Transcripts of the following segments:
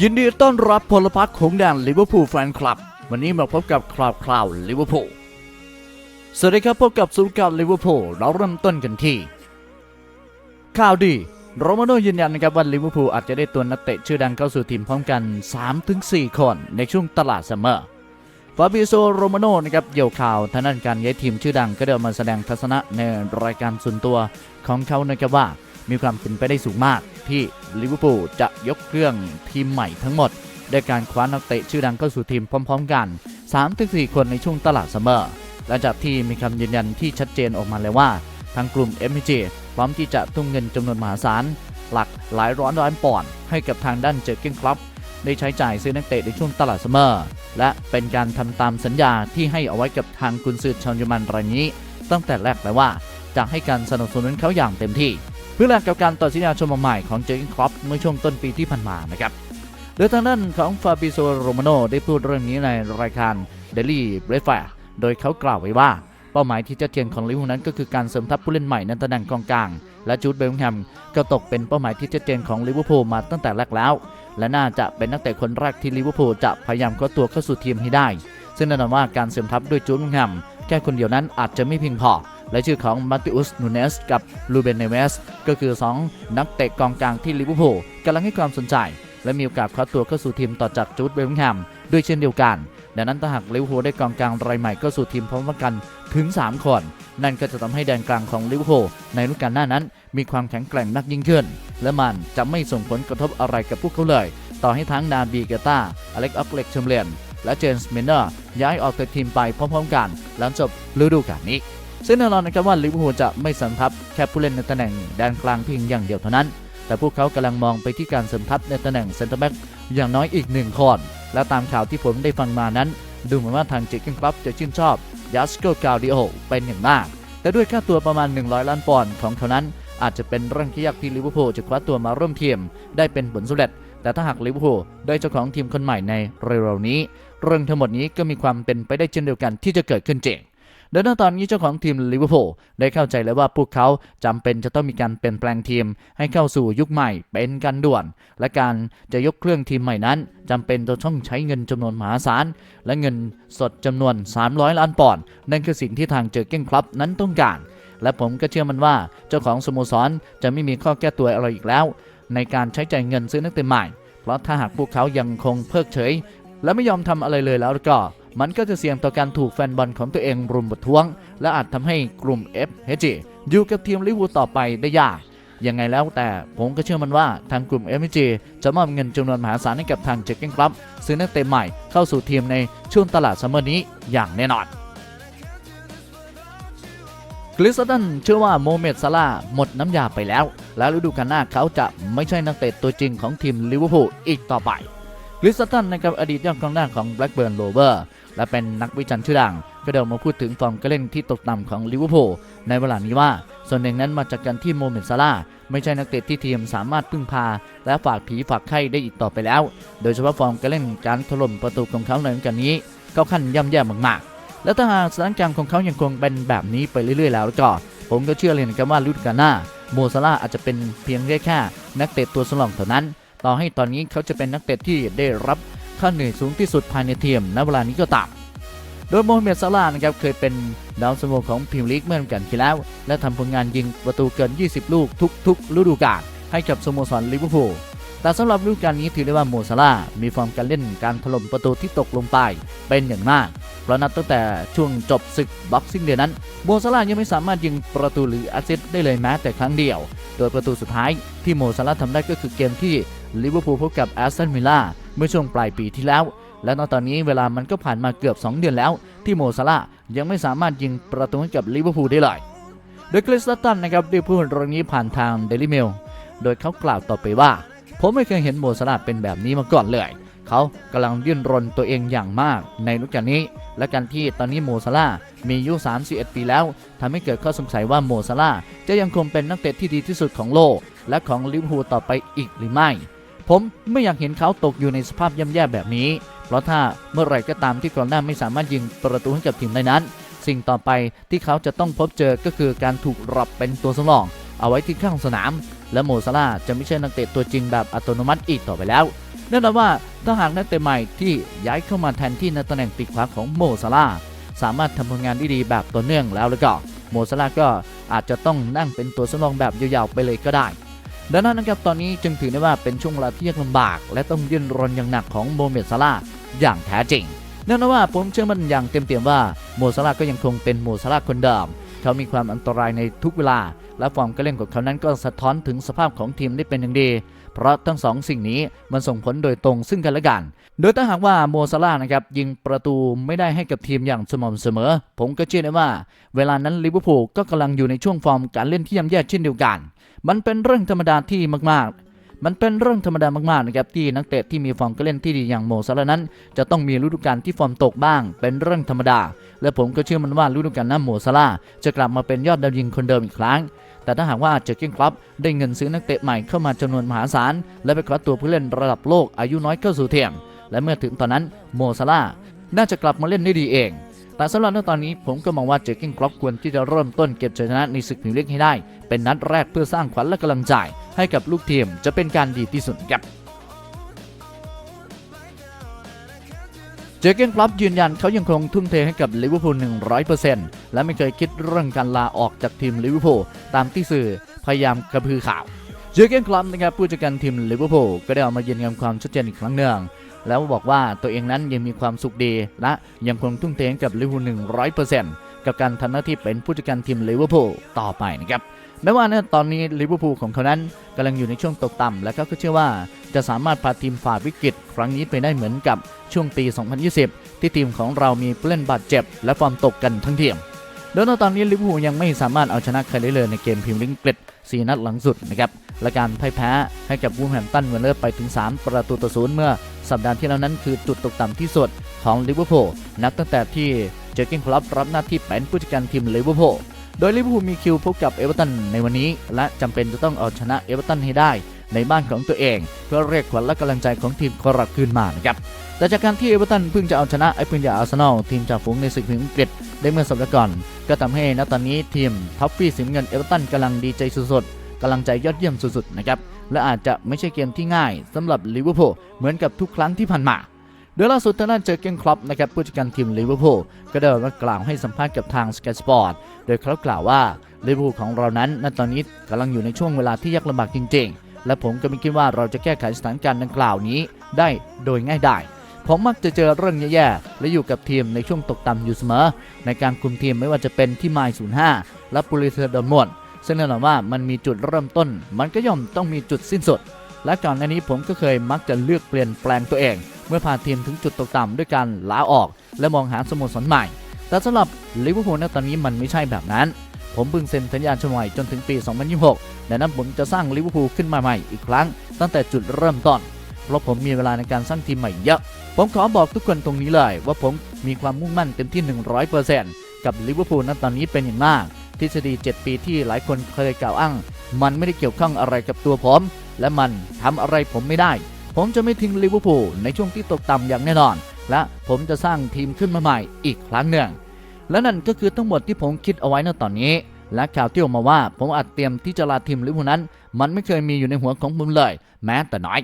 ยินดีต้อนรับพลพรรคของแดนลิเวอร์พูลแฟนคลับ วันนี้มาพบกับคราวคราวลิเวอร์พูลสวัสดีครับพบกับสุลการลิเวอร์พูลเราเริ่มต้นกันที่ ข่าวดีโรมาโนยืนยันนะครับว่าลิเวอร์พูลอาจจะได้ตัวนักเตะชื่อดังเข้าสู่ทีมพร้อมกัน 3-4 คนในช่วงตลาดซัมเมอร์ฟาบิโซโรมาโนนะครับเดี่ยวข่าวทางด้านการย้ายทีมชื่อดังก็ได้ออกมาแสดงทัศนะในรายการส่วนตัวของเขานะครับว่ามีความเป็นไปได้สูงมากที่ลิเวอร์พูลจะ ยกเครื่องทีมใหม่ทั้งหมดด้วยการคว้านักเตะชื่อดังเข้าสู่ทีมพร้อม ๆ กัน 3-4 คนในช่วงตลาดซัมเมอร์หลังจากที่มีคำยืนยันที่ชัดเจนออกมาแล้วว่า ทางกลุ่ม m อ j พร้อมที่จะทุ่มเงินจำนวนมหาศาล หลักหลายร้อยล้านปอนด์ให้กับทางด้านเจอร์เก้นคลับได้ใช้จ่ายซื้อนักเตะในช่วงตลาดซัมเมอร์และเป็นการทำตามสัญญาที่ให้เอาไว้กับทางกุนซือชอนยูมันรายนี้ ตั้งแต่แรกแล้วว่าจะให้การสนับสนุนเขาอย่างเต็มที่ เพื่อแลกกับการต่อสัญญาชมใหม่ของเจอร์ก้นคลับเมื่อช่วงต้นปีที่ผ่านมานะครับโดยทางด้านของฟาบิโซโรมาโนได้พูดเรื่องนี้ในรายการ Daily Breakfast โดยเขากล่าวไว้ว่า เป้าหมายที่จะเทียนของลิเวอร์พูลนั้นก็คือการเสริมทัพผู้เล่นใหม่ในตำแหน่งกองกลาง และจูดเบลลิงแฮมก็ตกเป็นเป้าหมายที่ชัดเจนของลิเวอร์พูลมาตั้งแต่แรกแล้ว และน่าจะเป็นนักเตะคนแรกที่ลิเวอร์พูลจะพยายามคว้าตัวเข้าสู่ทีมให้ได้ ซึ่งแน่นอนว่าการเสริมทัพด้วยจูดเบลแฮมแค่คนเดียวนั้นอาจจะไม่เพียงพอ และชื่อของมาติอุสนูเนสกับลูเบนเนเวสก็คือ 2 นักเตะกองกลางที่ลิเวอร์พูลกำลังให้ความสนใจ และมีโอกาสคว้าตัวเข้าสู่ทีมต่อจากจูดเบลลิงแฮมด้วยเช่นเดียวกัน ดังนั้นถ้าหากลิเวอร์พูลได้กองกลางรายใหม่เข้าสู่ทีมพร้อมกันถึง 3 คน นั่นก็จะทำให้แดนกลางของลิเวอร์พูลในฤดูกาลหน้านั้น มีความแข็งแกร่งมากยิ่งขึ้น และมันจะไม่ส่งผลกระทบอะไรกับพวกเขาเลย ต่อให้ทั้งนาบีเกตาอเล็กอัพเล็กชมเลียนและเจมส์เมนเนอร์ย้ายออกจากทีมไปพร้อมๆกัน หลังจบฤดูกาลนี้ ซึ่งแน่นอนนะครับว่าลิเวอร์พูลจะไม่สัมทับแค่ผู้เล่นในตำแหน่งแดนกลางเพียงอย่างเดียวเท่านั้น แต่พวกเขากำลังมองไปที่การเสริมทัพในตำแหน่งเซนเตอร์แบ็กอย่างน้อยอีกหนึ่งคนและตามข่าวที่ผมได้ฟังมานั้น ดูเหมือนว่าทางเจคเกนคลับจะชื่นชอบยัสโกกาดิโอเป็นอย่างมาก แต่ด้วยค่าตัวประมาณ 100 ล้านปอนด์ของเขานั้น อาจจะเป็นเรื่องที่ยากที่ลิเวอร์พูลจะคว้าตัวมาร่วมทีมได้เป็นผลสำเร็จ แต่ถ้าหากลิเวอร์พูลได้เจ้าของทีมคนใหม่ในเร็วๆนี้ เรื่องทั้งหมดนี้ก็มีความเป็นไปได้เช่นเดียวกันที่จะเกิดขึ้นจริง ดังนั้นตอนนี้เจ้าของทีมลิเวอร์พูลได้เข้าใจแล้วว่าพวกเขาจำเป็นจะต้องมีการเปลี่ยนแปลงทีมให้เข้าสู่ยุคใหม่เป็นการด่วน และการจะยกเครื่องทีมใหม่นั้นจำเป็นจะต้องใช้เงินจำนวนมหาศาลและเงินสดจำนวน 300 ล้านปอนด์นั่นคือสิ่งที่ทางเจอเก้นคลับนั้นต้องการ และผมก็เชื่อมันว่าเจ้าของสโมสรจะไม่มีข้อแก้ตัวอะไรอีกแล้ว ในการใช้จ่ายเงินซื้อนักเตะใหม่ เพราะถ้าหากพวกเขายังคงเพิกเฉย และไม่ยอมทำอะไรเลยแล้วก็ มันก็จะเสี่ยงต่อการถูกแฟนบอลของตัวเองรุมประท้วง และอาจทำให้กลุ่ม FHG อยู่กับทีมลิเวอร์พูลต่อไปได้ยากยังไงแล้วแต่ผมก็เชื่อมันว่าทางกลุ่ม FHG จะมอบเงินจำนวนมหาศาลให้กับทางเจคเก้นคลับซื้อนักเตะใหม่เข้าสู่ทีมในช่วงตลาดซัมเมอร์นี้อย่างแน่นอนคริสตันเชื่อว่าโมเมดซาลาห์หมดน้ำยาไปแล้ว และฤดูกาลหน้าเขาจะไม่ใช่นักเตะตัวจริงของทีมลิเวอร์พูลอีกต่อไป คริสตันนะครับอดีตยอดกองหน้าของแบล็กเบิร์นโรเวอร์และเป็นนักวิจารณ์ชื่อดัง ก็เดินมาพูดถึงฟอร์มการเล่นที่ตกต่ำของลิเวอร์พูลในเวลานี้ว่า ส่วนหนึ่งนั้นมาจากการที่โมเมดซาลาไม่ใช่นักเตะที่ทีมสามารถพึ่งพา และฝากผีฝากไข้ได้อีกต่อไปแล้ว โดยเฉพาะฟอร์มการเล่นการถล่มประตูของเขาในกาลนี้เข้าขั้นย่ำแย่มากๆ และถ้าหากสถานการณ์ของเขายังคงเป็นแบบนี้ไปเรื่อยๆ แล้วก็ผมก็เชื่อเลยนะครับว่าฤดูกาลหน้าโมซาลาอาจจะเป็นเพียงแค่แค่นักเตะตัวสำรองเท่านั้น ต่อให้ตอนนี้เขาจะเป็นนักเตะที่ได้รับค่าเหนื่อยสูงที่สุดภายในทีมณเวลานี้ก็ตามโดยโมฮัมเหม็ดซาลาห์นะครับเคยเป็นดาวซันโวของพรีเมียร์ลีกเมื่อกันที่แล้ว และทำผลงานยิงประตูเกิน 20 ลูกทุกๆฤดูกาลให้กับสโมสรลิเวอร์พูลแต่สำหรับฤดูกาลนี้ถือได้ว่าโมซาลาห์มีฟอร์มการเล่นการถล่มประตูที่ตกลงไปเป็นอย่างมาก เพราะนับตั้งแต่ช่วงจบศึกบ็อกซิ่งเดือนนั้นโมซาลาห์ยังไม่สามารถยิงประตูหรืออสซิสต์ได้เลยแม้แต่ครั้งเดียว โดยประตูสุดท้ายที่โมซาลาห์ทำได้ก็คือเกมที่ ลิเวอร์พูลพบกับแอสตันวิลล่าเมื่อช่วงปลายปีที่แล้ว และตอนนี้เวลามันก็ผ่านมาเกือบ 2 เดือนแล้ว ที่โมซาลายังไม่สามารถยิงประตูให้กับลิเวอร์พูลได้เลยโดยคริสตันนะครับได้พูดเรื่องนี้ผ่านทางเดลิเมลโดยเขากล่าวต่อไปว่า ผมไม่เคยเห็นโมซาลาเป็นแบบนี้มาก่อนเลยเขากำลังดิ้นรนตัวเองอย่างมากในฤดูกาลนี้ และการที่ตอนนี้โมซาลามีอายุ 31 ปีแล้วทำให้เกิดข้อสงสัยว่าโมซาลาจะยังคงเป็นนักเตะที่ดีที่สุดของโลก และของลิเวอร์พูลต่อไปอีกหรือไม่ ผมไม่อยากเห็นเขาตกอยู่ในสภาพย่ำแย่แบบนี้ เพราะถ้าเมื่อไรก็ตามที่กองหน้าไม่สามารถยิงประตูให้กับทีมได้นั้น สิ่งต่อไปที่เขาจะต้องพบเจอก็คือการถูกรับเป็นตัวสำรอง เอาไว้ที่ข้างสนาม และโมซาลาจะไม่ใช่นักเตะตัวจริงแบบอัตโนมัติอีกต่อไปแล้วแน่นอนว่าถ้าหากนักเตะใหม่ที่ย้ายเข้ามาแทนที่ในตำแหน่งปีกขวาของโมซาลาสามารถทำผลงานได้ดีแบบต่อเนื่องแล้วแล้วก็โมซาลาก็อาจจะต้องนั่งเป็นตัวสำรองแบบยาวๆไปเลยก็ได้ ดังนั้นนะครับตอนนี้จึงถือได้ว่าเป็นช่วงเวลาที่ยากลำบาก และต้องยื่นรนอย่างหนักของโมเมดซาลาห์อย่างแท้จริงแน่นอนว่าผมเชื่อมั่นอย่างเต็มเปี่ยมว่าโมซาลาห์ก็ยังคงเป็นโมซาลาห์คนเดิมเขามีความอันตรายในทุกเวลา และฟอร์มการเล่นของเขานั้นก็สะท้อนถึงสภาพของทีมได้เป็นอย่างดี เพราะทั้งสองสิ่งนี้มันส่งผลโดยตรงซึ่งกันและกัน โดยถ้าหากว่าโมซาลาห์นะครับยิงประตูไม่ได้ให้กับทีมอย่างสม่ำเสมอ ผมก็เชื่อได้ว่า เวลานั้นลิเวอร์พูลก็กำลังอยู่ในช่วงฟอร์มการเล่นที่ย่ำแย่เช่นเดียวกัน มันเป็นเรื่องธรรมดาที่มากๆมันเป็นเรื่องธรรมดามากๆนะครับที่นักเตะที่มีฟอร์มการเล่นที่ดีอย่างโมซาลานั้น จะต้องมีฤดูกาลที่ฟอร์มตกบ้าง เป็นเรื่องธรรมดา และผมก็เชื่อมันว่าฤดูกาลหน้าโมซาลาจะกลับมาเป็นยอดดาวยิงคนเดิมอีกครั้ง แต่ถ้าหากว่าเจอเก้นคลับได้เงินซื้อนักเตะใหม่เข้ามาจำนวนมหาศาล และไปคว้าตัวผู้เล่นระดับโลกอายุน้อยเข้าสู่เทียมและเมื่อถึงตอนนั้นโมซาลาน่าจะกลับมาเล่นได้ดีเอง แต่สำหรับณตอนนี้ผมก็มองว่าเจอร์เก้นคลับควรที่จะเริ่มต้นเก็บชัยชนะในศึกพรีเลีกให้ได้ เป็นนัดแรกเพื่อสร้างขวัญและกำลังใจ ให้กับลูกทีมจะเป็นการดีที่สุดครับเจอเก้นคลับยืนยันเขายังคงทุ่มเทให้กับลิเวอร์พูล 100%และไม่เคยคิดเรื่องการลาออกจากทีมลิเวอร์พูลตามที่สื่อพยายามกระพือข่าว เจอเก้นคลับนะครับผู้จัดการทีมลิเวอร์พูลก็ได้ออกมายืนยันความชัดเจนอีกครั้งหนึ่ง แล้วบอกว่าตัวเองนั้นยังมีความสุขดี และยังคงทุ่มเทกับลิเวอร์พูล100%กับการทำหน้าที่เป็นผู้จัดการทีมลิเวอร์พูลต่อไปนะครับแม้ว่าในตอนนี้ลิเวอร์พูลของเขานั้นกำลังอยู่ในช่วงตกต่ำและเขาก็เชื่อว่าจะสามารถพาทีมฝ่าวิกฤต ครั้งนี้ไปได้เหมือนกับช่วงปี 2020 ที่ทีมของเรามีผู้เล่นบาดเจ็บ และฟอร์มตกกันทั้งทีม โดยในตอนนี้ลิเวอร์พูลยังไม่สามารถเอาชนะใครได้เลยในเกมพรีเมียร์ลีกอังกฤษ4นัดหลังสุดนะครับและการพ่ายแพ้ให้กับวูแฮมตันเวลเลอร์ไปถึง 3 ประตูต่อศูนย์เมื่อสัปดาห์ที่แล้วนั้นคือจุดตกต่ำที่สุดของลิเวอร์พูลนับตั้งแต่ที่เจอร์เกนคลับรับหน้าที่เป็นผู้จัดการทีมลิเวอร์พูลโดยลิเวอร์พูลมีคิวพบกับเอเวอร์ตันในวันนี้ และจำเป็นจะต้องเอาชนะเอเวอร์ตันให้ได้ในบ้านของตัวเอง เพื่อเรียกขวัญและกำลังใจของทีมกลับคืนมานะครับ แต่จากการที่เอเวอร์ตันเพิ่งจะเอาชนะไอ้ปืนใหญ่อาร์เซนอลทีมจากฝูงในศึกพรีเมียร์อังกฤษได้เมื่อสัปดาห์ก่อน ก็ทำให้ณตอนนี้ทีมท็อปฟี่สีน้ำเงินเอเวอร์ตันกำลังดีใจสุดๆกำลังใจยอดเยี่ยมสุดๆนะครับและอาจจะไม่ใช่เกมที่ง่ายสำหรับลิเวอร์พูลเหมือนกับทุกครั้งที่ผ่านมาโดยล่าสุดทางด้านเจอเกนคลับนะครับผู้จัดการทีมลิเวอร์พูลก็ได้มากล่าวให้สัมภาษณ์กับทาง Sky Sport โดยเขากล่าวว่าลิเวอร์พูลของเรานั้นณตอนนี้กำลังอยู่ในช่วงเวลาที่ยากลำบากจริง ๆ และผมก็ไม่คิดว่าเราจะแก้ไขสถานการณ์ดังกล่าวนี้ได้โดยง่ายได้ ผมมักจะเจอเรื่องแย่ๆ และอยู่กับทีมในช่วงตกต่ำอยู่เสมอ ในการคุมทีมไม่ว่าจะเป็นที่ไมล์05 และปุริเทอร์ดอนมอนซึ่งแน่นอนว่ามันมีจุดเริ่มต้น มันก็ย่อมต้องมีจุดสิ้นสุด และก่อนหน้านี้ผมก็เคยมักจะเลือกเปลี่ยนแปลงตัวเอง เมื่อพาทีมถึงจุดตกต่ำด้วยการลาออก และมองหาสโมสรใหม่ แต่สำหรับลิเวอร์พูลในตอนนี้มันไม่ใช่แบบนั้น ผมเพิ่งเซ็นสัญญาฉมัยจนถึงปี 2026 ดังนั้นผมจะสร้างลิเวอร์พูลขึ้นมาใหม่อีกครั้ง ตั้งแต่จุดเริ่มต้น เพราะผมมีเวลาในการสร้างทีมใหม่เยอะ ผมขอบอกทุกคนตรงนี้เลย ว่าผมมีความมุ่งมั่นเต็มที่ 100%กับลิเวอร์พูลณตอนนี้เป็นอย่างมาก ทฤษฎี 7 ปีที่หลายคนเคยกล่าวอ้าง มันไม่ได้เกี่ยวข้องอะไรกับตัวผม และมันทำอะไรผมไม่ได้ ผมจะไม่ทิ้งลิเวอร์พูลในช่วงที่ตกต่ำอย่างแน่นอน และผมจะสร้างทีมขึ้นมาใหม่อีกครั้งหนึ่งและนั่นก็คือทั้งหมดที่ผมคิดเอาไว้ในตอนนี้ และข่าวที่ออกมาว่าผมอาจเตรียมที่จะลาทีมลิเวอร์พูลนั้น มันไม่เคยมีอยู่ในหัวของผมเลย แม้แต่น้อย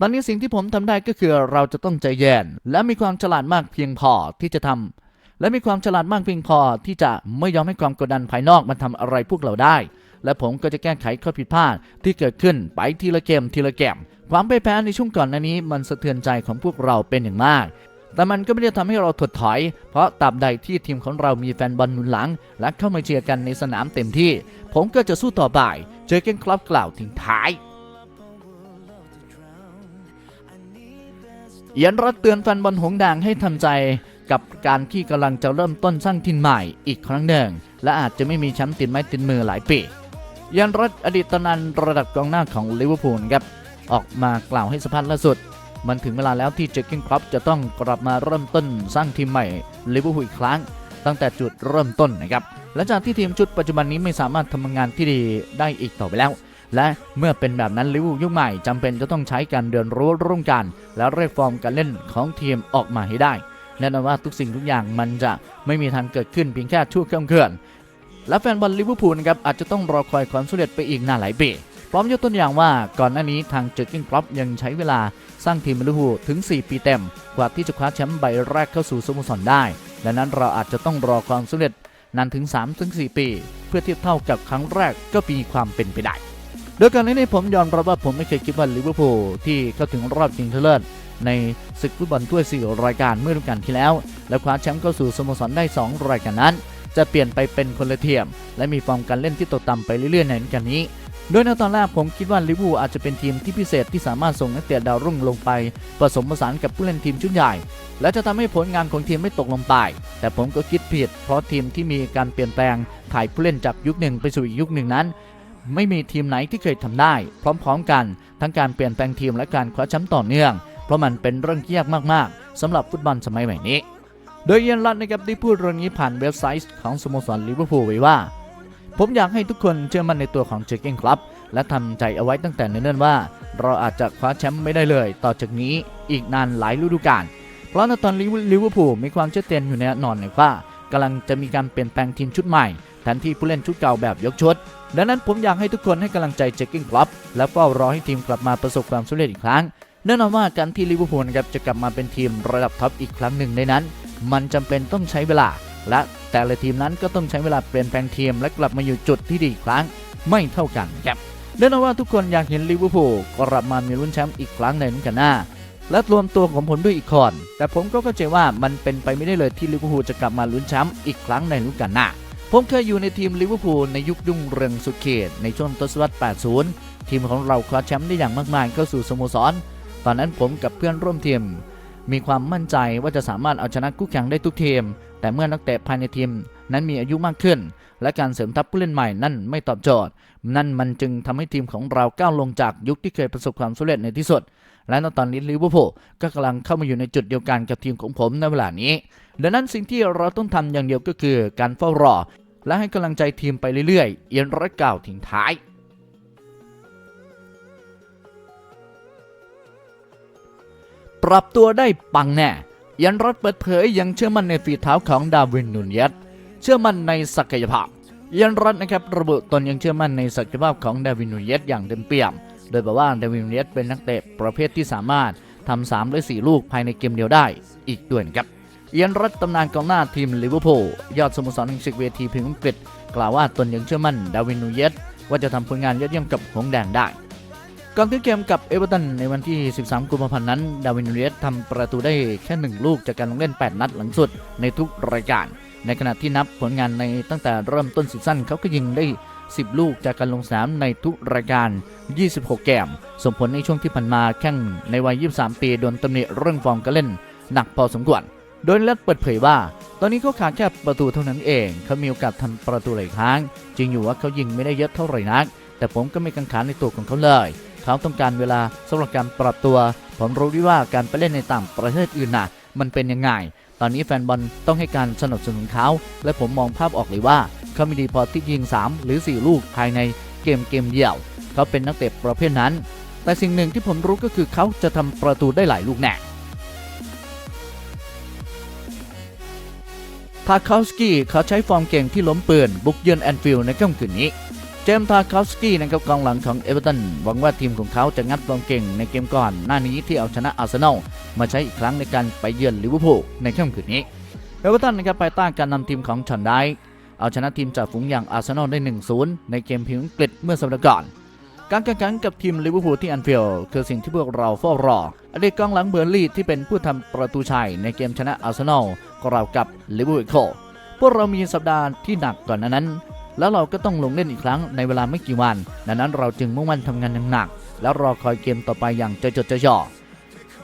ตอนนี้สิ่งที่ผมทำได้ก็คือเราจะต้องใจเย็นและมีความฉลาดมากเพียงพอที่จะทำและมีความฉลาดมากเพียงพอที่จะไม่ยอมให้ความกดดันภายนอกมันทำอะไรพวกเราได้ และผมก็จะแก้ไขข้อผิดพลาดที่เกิดขึ้นไปทีละเกมทีละเกมความพ่ายแพ้ในช่วงก่อนหน้านี้มันสะเทือนใจของพวกเราเป็นอย่างมากแต่มันก็ไม่ได้ทำให้เราถดถอย เพราะตราบใดที่ทีมของเรามีแฟนบอลหนุนหลัง และเข้ามาเชียร์กันในสนามเต็มที่ ผมก็จะสู้ต่อไป เจอเกนคลับกล่าวทิ้งท้าย เอียนรัดเตือนแฟนบอลหงส์แดงให้ทำใจกับการที่กำลังจะเริ่มต้นสร้างทีมใหม่อีกครั้งหนึ่ง และอาจจะไม่มีแชมป์ติดไม้ติดมือหลายปีเอียนรัดอดีตตำนานระดับกองหน้าของลิเวอร์พูลครับออกมากล่าวให้สัมภาษณ์ล่าสุด มันถึงเวลาแล้วที่เจอร์เกนคลับจะต้องกลับมาเริ่มต้นสร้างทีมใหม่ลิเวอร์พูลอีกครั้ง ตั้งแต่จุดเริ่มต้นนะครับและจากที่ทีมชุดปัจจุบันนี้ไม่สามารถทำงานที่ดีได้อีกต่อไปแล้ว และเมื่อเป็นแบบนั้นลิเวอร์พูลยุคใหม่จำเป็นจะต้องใช้การเดินรู้ร่วมกัน และเรียกฟอร์มการเล่นของทีมออกมาให้ได้แน่นอนว่าทุกสิ่งทุกอย่างมันจะไม่มีทางเกิดขึ้นเพียงแค่ชั่วคลื่เคลื่อนและแฟนบอลลิเวอร์พูลนะครับอาจจะต้องรอคอยความสำเร็จไปอีกนานหลายปีร้อมยกตัวอย่างว่าก่อนหน้านี้ทางเจอร์กินครอปยังใช้เวลาสร้างทีมลิเวอร์พูลถึง 4 ปีเต็ม กว่าที่จะคว้าแชมป์ใบแรกเข้าสู่สโมสรได้ ดังนั้นเราอาจจะต้องรอความสำเร็จนานถึง 3-4 ปี เพื่อเทียบเท่ากับครั้งแรกก็มีความเป็นไปได้ โดยก่อนหน้นี้ผมยอมรับว่าผมไม่เคยคิดว่าลิเวอร์พูลที่เข้าถึงรอบชิงชนะเลิศในศึกฟุตบอลถ้วยสี่รายการเมื่อฤดูกาลที่แล้ว และคว้าแชมป์เข้าสู่สโมสรได้ 2 รายการนั้น จะเปลี่ยนไปเป็นคนละเทียม และมีฟอร์มการเล่นที่ตกต่ำไปเรื่อยๆในฤดูกาลนี้ โดยในตอนแรกผมคิดว่าลิเวอร์พูลอาจจะเป็นทีมที่พิเศษที่สามารถส่งนักเตะดาวรุ่งลงไป ผสมผสานกับผู้เล่นทีมชุดใหญ่ และจะทำให้ผลงานของทีมไม่ตกลงไป แต่ผมก็คิดผิด เพราะทีมที่มีการเปลี่ยนแปลงถ่ายผู้เล่นจากยุคหนึ่งไปสู่อีกยุคหนึ่งนั้น ไม่มีทีมไหนที่เคยทำได้ พร้อมๆกัน ทั้งการเปลี่ยนแปลงทีมและการคว้าแชมป์ต่อเนื่อง เพราะมันเป็นเรื่องยากมากๆสำหรับฟุตบอลสมัยใหม่นี้ โดยเอียนรัตนะครับได้พูดเรื่องนี้ผ่านเว็บไซต์ของสโมสรลิเวอร์พูลไว้ว่า ผมอยากให้ทุกคนเชื่อมั่นในตัวของเจอร์เกนครับ และทำใจเอาไว้ตั้งแต่เนิ่นๆว่า เราอาจจะคว้าแชมป์ไม่ได้เลย ต่อจากนี้อีกนานหลายฤดูกาลเพราะในตอนลิเวอร์พูลมีความชัดเจนอยู่แน่นอนเลยว่ากำลังจะมีการเปลี่ยนแปลงทีมชุดใหม่ แทนที่ผู้เล่นชุดเก่าแบบยกชุด ดังนั้นผมอยากให้ทุกคนให้กำลังใจเจอร์เกนครับและเฝ้ารอให้ทีมกลับมาประสบความสำเร็จอีกครั้งแน่นอนว่าการที่ลิเวอร์พูลครับจะกลับมาเป็นทีมระดับท็อปอีกครั้งหนึ่งในนั้น มันจำเป็นต้องใช้เวลา และแต่ละทีมนั้นก็ต้องใช้เวลาเปลี่ยนแปลงทีมและกลับมาอยู่จุดที่ดีอีกครั้งไม่เท่ากันครับแน่นอนว่าทุกคนอยากเห็นลิเวอร์พูลกลับมามีลุ้นแชมป์อีกครั้งในฤดูกาลหน้า และรวมตัวของผมด้วยอีกคนแต่ผมก็เข้าใจว่ามันเป็นไปไม่ได้เลยที่ลิเวอร์พูลจะกลับมาลุ้นแชมป์อีกครั้งในฤดูกาลหน้า ผมเคยอยู่ในทีมลิเวอร์พูลในยุครุ่งเรืองสุดเขต ในช่วงทศวรรษ 80 ทีมของเราคว้าแชมป์ได้อย่างมากมายเข้าสู่สโมสร ตอนนั้นผมกับเพื่อนร่วมทีม มีความมั่นใจว่าจะสามารถเอาชนะคู่แข่งได้ทุกทีม แต่เมื่อนักเตะภายในทีมนั้นมีอายุมากขึ้น และการเสริมทัพผู้เล่นใหม่นั่นไม่ตอบโจทย์ นั่นมันจึงทำให้ทีมของเราก้าวลงจากยุคที่เคยประสบความสำเร็จในที่สุด และตอนนี้ลิเวอร์พูลก็กำลังเข้ามาอยู่ในจุดเดียวกันกับทีมของผมในเวลานี้ ดังนั้นสิ่งที่เราต้องทำอย่างเดียวก็คือการเฝ้ารอ และให้กำลังใจทีมไปเรื่อยๆ เอียนรักกล่าวทิ้งท้าย ปรับตัวได้ปังแน่ยันรัฐเปิดเผยยังเชื่อมั่นในฝีเท้าของดาวินนูนเยสเชื่อมั่นในศักยภาพ ยันรัฐนะครับระบุตนยังเชื่อมั่นในศักยภาพของดาวินนูนเยสอย่างเต็มเปี่ยม โดยบอกว่าดาวินนูนเยสเป็นนักเตะประเภทที่สามารถทำสามหรือสี่ลูกภายในเกมเดียวได้อีกด้วยนะครับ เอียนรัตตำนานกองหน้าทีมลิเวอร์พูลยอดสโมสรแห่งศึกเวทีพรีเมียร์อังกฤษ กล่าวว่าตนยังเชื่อมั่นดาวินนูเยสว่าจะทำผลงานยอดเยี่ยมกับหงแดงได้ก่อนที่เกมกับเอเวอร์ตันในวันที่ 13 กุมภาพันธ์นั้น ดาวินนูเยสทำประตูได้แค่ 1 ลูกจากการลงเล่น 8 นัดหลังสุดในทุกรายการ ในขณะที่นับผลงานในตั้งแต่เริ่มต้นซีซั่นเขาก็ยิงได้ 10 ลูกจากการลงสนามในทุกรายการ 26 แกมส่งผลในช่วงที่ผ่านมาแข่งในวัย 23 ปีโดนตำหนิเรื่องฟอร์มการเล่น หนักพอสมควร โดยเลดเปิดเผยว่า ตอนนี้เขาขาดแค่ประตูเท่านั้นเอง เขามีโอกาสทำประตูหลายครั้ง จริงอยู่ว่าเขายิงไม่ได้เยอะเท่าไหร่นัก แต่ผมก็ไม่กังขาในตัวของเขาเลย เขาต้องการเวลาสำหรับการปรับตัว ผมรู้ดีว่าการไปเล่นในต่างประเทศอื่นน่ะ มันเป็นยังไง ตอนนี้แฟนบอลต้องให้การสนับสนุนเขา และผมมองภาพออกเลยว่า เขามีดีพอที่ยิง 3 หรือ 4 ลูกภายในเกมเกมเดียว เขาเป็นนักเตะประเภทนั้น แต่สิ่งหนึ่งที่ผมรู้ก็คือเขาจะทำประตูได้หลายลูกแน่ ทาคาสกี้เขาใช้ฟอร์มเก่งที่ล้มปืนบุกเยือนแอนฟิลด์ในค่ำคืนนี้ เจมส์ทาคาสกี้นะครับกองหลังของเอเวอร์ตันหวังว่าทีมของเขาจะงัดฟอร์มเก่งในเกมก่อน หน้านี้ที่เอาชนะอาร์เซนอลมาใช้อีกครั้งในการไปเยือนลิเวอร์พูลในค่ำคืนนี้ เอเวอร์ตันนะครับภายใต้การนำทีมของชอนไดเอาชนะทีมจากฝูงอย่างอาร์เซนอลได้ 1-0 ในเกมพรีเมียร์อังกฤษเมื่อสัปดาห์ก่อน การแข่งขันกับทีมลิเวอร์พูลที่แอนฟิลด์คือสิ่งที่พวกเราเฝ้ารอ อดีตกองหลังเบอร์ลี่ที่เป็นผู้ทำประตูชัยในเกมชนะอาร์เซนอลก็ราวกับลิเวอร์พูลพวกเรามีสัปดาห์ที่หนักก่อนนั้น แล้วเราก็ต้องลงเล่นอีกครั้งในเวลาไม่กี่วัน ดังนั้นเราจึงมุ่งมั่นทำงานอย่างหนัก แล้วรอคอยเกมต่อไปอย่างใจจดใจจ่อ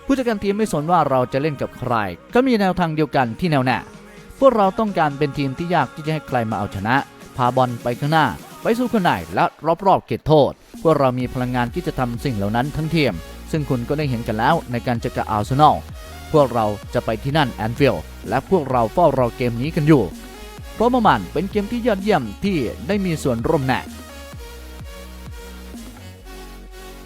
ผู้จัดการทีมไม่สนว่าเราจะเล่นกับใคร ก็มีแนวทางเดียวกันที่แนวแน่พวกเราต้องการเป็นทีมที่ยากที่จะให้ใครมาเอาชนะ พาบอลไปข้างหน้า ไปสู่คนไหนและรอบๆเขตโทษ พวกเรามีพลังงานที่จะทำสิ่งเหล่านั้นทั้งทีม ซึ่งคุณก็ได้เห็นกันแล้วในการเจอกับอาร์เซนอลพวกเราจะไปที่นั่นแอนฟิลด์และพวกเราเฝ้ารอเกมนี้กันอยู่ เพราะมันเป็นเกมที่ยอดเยี่ยมที่ได้มีส่วนร่วมแน่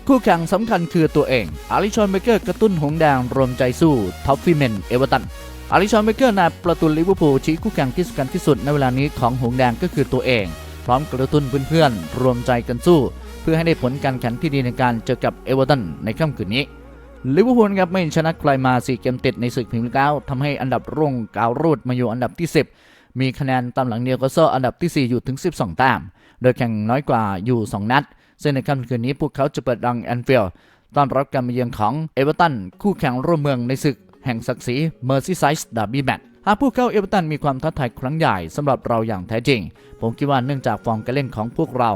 คู่แข่งสำคัญคือตัวเอง อาริชอนเบเกอร์กระตุ้นหงส์แดงรวมใจสู้ท็อฟฟี่เมนเอเวอร์ตัน อาริชอนเบเกอร์นายประตูลิเวอร์พูลชี้คู่แข่งที่สำคัญที่สุดในเวลานี้ของหงแดงก็คือตัวเอง พร้อมกระตุ้นเพื่อนๆรวมใจกันสู้ เพื่อให้ได้ผลการแข่งที่ดีในการเจอกับเอเวอร์ตันในค่ำคืนนี้ลิเวอร์พูลครับไม่ชนะใครมา 4 เกมติดในศึกพรีเมียร์ลีกแล้วทำให้อันดับร่วงกาวรูดมาอยู่อันดับที่ 10 มีคะแนนตามหลังเนียวก็โซอันดับที่ 4 อยู่ถึง 12 แต้ม โดยแข่งน้อยกว่าอยู่ 2 นัด ซึ่งในค่ำคืนนี้พวกเขาจะเปิดดังแอนฟิลด์ต้อนรับการมาเยือนของเอเวอร์ตันคู่แข่งร่วมเมืองในศึกแห่งศักดิ์ศรีเมอร์ซีไซส์ดาร์บี้แมตช์หากพวกเขาเอเวอร์ตันมีความท้าทายครั้งใหญ่สำหรับเราอย่างแท้จริง ผมคิดว่าเนื่องจากฟอร์มการเล่นของพวกเรา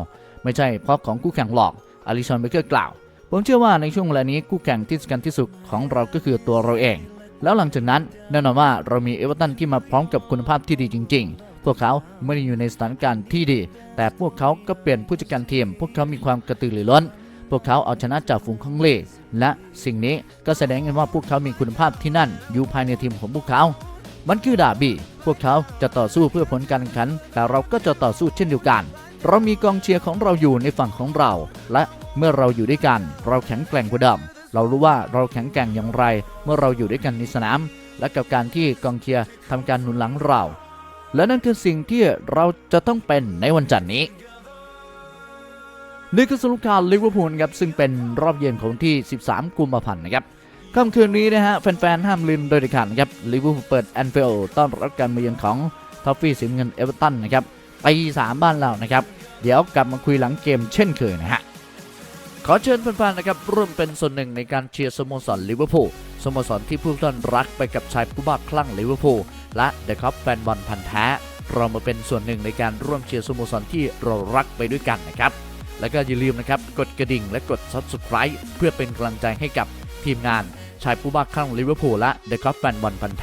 ไม่ใช่เพราะของคู่แข่งหรอกอลิชอนเบเกอร์กล่าว ผมเชื่อว่าในช่วงเวลานี้คู่แข่งที่สำคัญที่สุดของเราก็คือตัวเราเอง แล้วหลังจากนั้นแน่นอนว่าเรามีเอเวอร์ตันที่มาพร้อมกับคุณภาพที่ดีจริง ๆ พวกเขาไม่ได้อยู่ในสถานการณ์ที่ดี แต่พวกเขาก็เปลี่ยนผู้จัดการทีม พวกเขามีความกระตือรือร้น พวกเขาเอาชนะจากฝูงของเล่และสิ่งนี้ก็แสดงให้ว่าพวกเขามีคุณภาพที่นั่นอยู่ภายในทีมของพวกเขา มันคือดาบี้พวกเขาจะต่อสู้เพื่อผลการแข่งขัน แต่เราก็จะต่อสู้เช่นเดียวกัน เรามีกองเชียร์ของเราอยู่ในฝั่งของเรา และเมื่อเราอยู่ด้วยกัน เราแข็งแกร่งกว่าเดิมเรารู้ว่าเราแข็งแกร่งอย่างไร เมื่อเราอยู่ด้วยกันในสนาม และกับการที่กองเชียร์ทำการหนุนหลังเรา และนั่นคือสิ่งที่เราจะต้องเป็นในวันจันทร์นี้นี่คือสรุปข่าวลิเวอร์พูลครับซึ่งเป็นรอบเย็นของที่ 13 กุมภาพันธ์นะครับค่ำคืนนี้นะฮะแฟนๆห้ามลืมโดยเด็ดขาดนะครับลิเวอร์พูลเปิดแอนฟิลด์ต้อนรับการมาเยือนของทอฟฟี่สีเงินเอเวอร์ตันนะครับ ปีสามบ้านเรานะครับ เดี๋ยวกลับมาคุยหลังเกมเช่นเคยนะฮะ ขอเชิญแฟนๆนะครับร่วมเป็นส่วนหนึ่งในการเชียร์สโมสรลิเวอร์พูลสโมสรที่ผู้ท่านรักไปกับชายผู้บ้าคลั่งลิเวอร์พูลและเดอะคัพแฟนบอลพันธ์แท้เรามาเป็นส่วนหนึ่งในการร่วมเชียร์สโมสรที่เรารักไปด้วยกันนะครับ แล้วก็อย่าลืมนะครับกดกระดิ่งและกด subscribe เพื่อเป็นกำลังใจให้กับทีมงานชายผู้บ้าคลั่งลิเวอร์พูลและเดอะคัพแฟนบอลพันธ์แ